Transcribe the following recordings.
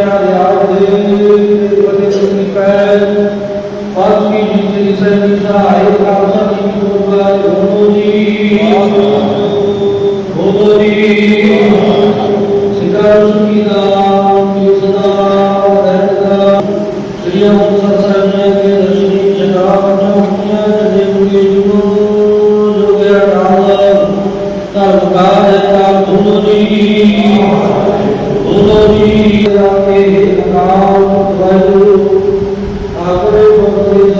Glória a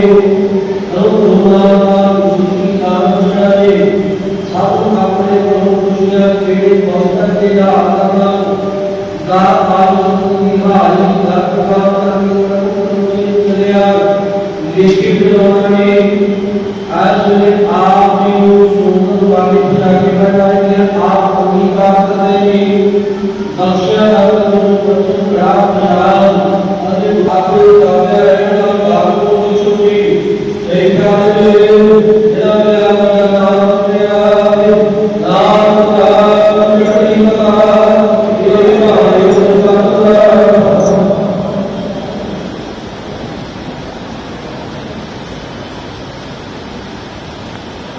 dinheiro,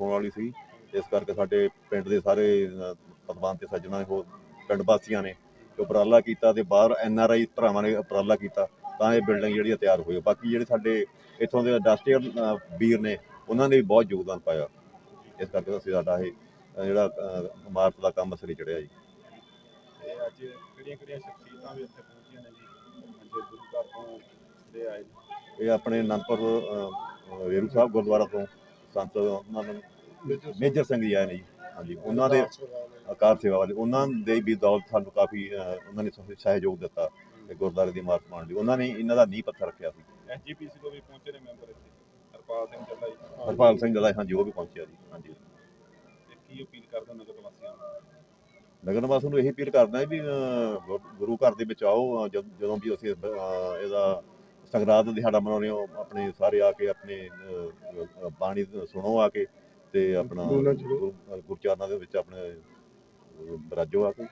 ਹੋਣ ਵਾਲੀ ਸੀ। ਇਸ ਕਰਕੇ ਸਾਡੇ ਪਿੰਡ ਦੇ ਸਾਰੇ ਅ, ਪਤਵੰਤ ਤੇ ਸੱਜਣਾ ਹੋਰ ਪਿੰਡ ਵਾਸੀਆਂ ਨੇ ਉਪਰਾਲਾ ਕੀਤਾ ਤੇ ਬਾਹਰ ਐਨ ਆਰ ਆਈ ਭਰਾਵਾਂ ਨੇ ਉਪਰਾਲਾ ਕੀਤਾ ਤਾਂ ਇਹ ਬਿਲਡਿੰਗ ਜਿਹੜੀ ਤਿਆਰ ਹੋਈ। ਬਾਕੀ ਜਿਹੜੇ ਸਾਡੇ ਇੱਥੋਂ ਦੇ ਇੰਡਸਟਰੀਅਲ ਵੀਰ ਨੇ ਉਹਨਾਂ ਨੇ ਵੀ ਬਹੁਤ ਯੋਗਦਾਨ ਪਾਇਆ। ਇਸ ਕਰਕੇ ਅਸੀਂ ਸਾਡਾ ਇਹ ਜਿਹੜਾ ਇਮਾਰਤ ਦਾ ਕੰਮ ਸਿਰੇ ਚੜਿਆ ਜੀ। ਤੇ ਅੱਜ ਕਿਹੜੀਆਂ ਕਿਹੜੀਆਂ ਸ਼ਖਸੀਅਤਾਂ ਵੀ ਇੱਥੇ ਪਹੁੰਚੀਆਂ ਨੇ ਜੀ? ਮੰਜੇ ਗੁਰੂ ਘਰ ਤੋਂ ਜਿਹੜੇ ਆਏ ਨੇ। ਇਹ ਆਪਣੇ ਅਨੰਦਪੁਰ ਵੇਰੂ ਸਾਹਿਬ ਗੁਰਦੁਆਰਾ ਤੋਂ ਸੰਤ ਉਹਨਾਂ ਨੂੰ ਮੇਜਰ ਸਿੰਘ ਜੀ ਆਏ ਨੇ ਜੀ ਹਾਂਜੀ ਉਹਨਾਂ ਦੇ ਆਕਾਰ ਸੇਵਾ ਵਾਲੇ। ਉਹਨਾਂ ਦੇ ਵੀ ਦੌਲਤ ਸਾਨੂੰ ਕਾਫੀ ਉਹਨਾਂ ਨੇ ਸਹਿ- ਸਹਿਯੋਗ ਦਿੱਤਾ ਤੇ ਗੁਰਦੁਆਰੇ ਦੀ ਇਮਾਰਤ ਬਣਾਉਣ ਲਈ ਉਹਨਾਂ ਨੇ ਇਹਨਾਂ ਦਾ ਨੀਂਹ ਪੱਥਰ ਰੱਖਿਆ ਸੀ। ਐਸਜੀਪੀਸੀ ਤੋਂ ਵੀ ਪਹੁੰਚੇ ਨੇ ਮੈਂਬਰ ਇੱਥੇ ਹਰਪਾਲ ਸਿੰਘ ਜੀ ਹਰਪਾਲ ਸਿੰਘ ਜਲਾ ਹਾਂਜੀ ਉਹ ਵੀ ਪਹੁੰਚਿਆ ਜੀ ਹਾਂਜੀ। ਤੇ ਕੀ ਅਪੀਲ ਕਰਦੇ ਹੋ ਨਗਰ ਵਾਸੀਆਂ ਨੂੰ? ਨਗਰ ਨੂੰ ਇਹੀ ਅਪੀਲ ਕਰਦਾ ਵੀ ਗੁਰੂ ਘਰ ਦੇ ਵਿੱਚ ਆਓ ਜਦ- ਵੀ ਅਸੀਂ ਇਹਦਾ ਸੰਗਰਾਂਦ ਦਿਹਾੜਾ ਮਨਾਉਂਦੇ ਹੋ ਆਪਣੇ ਸਾਰੇ ਆ ਕੇ ਆਪਣੇ ਬਾਣੀ ਸੁਣੋ ਆ ਕੇ ਤੇ ਆਪਣਾ ਗੁਰੂ- ਗੁਰਚਰਨਾਂ ਦੇ ਵਿੱਚ ਆਪਣੇ ਅ, ਬਰਾਜੋ ਆ ਕੇ।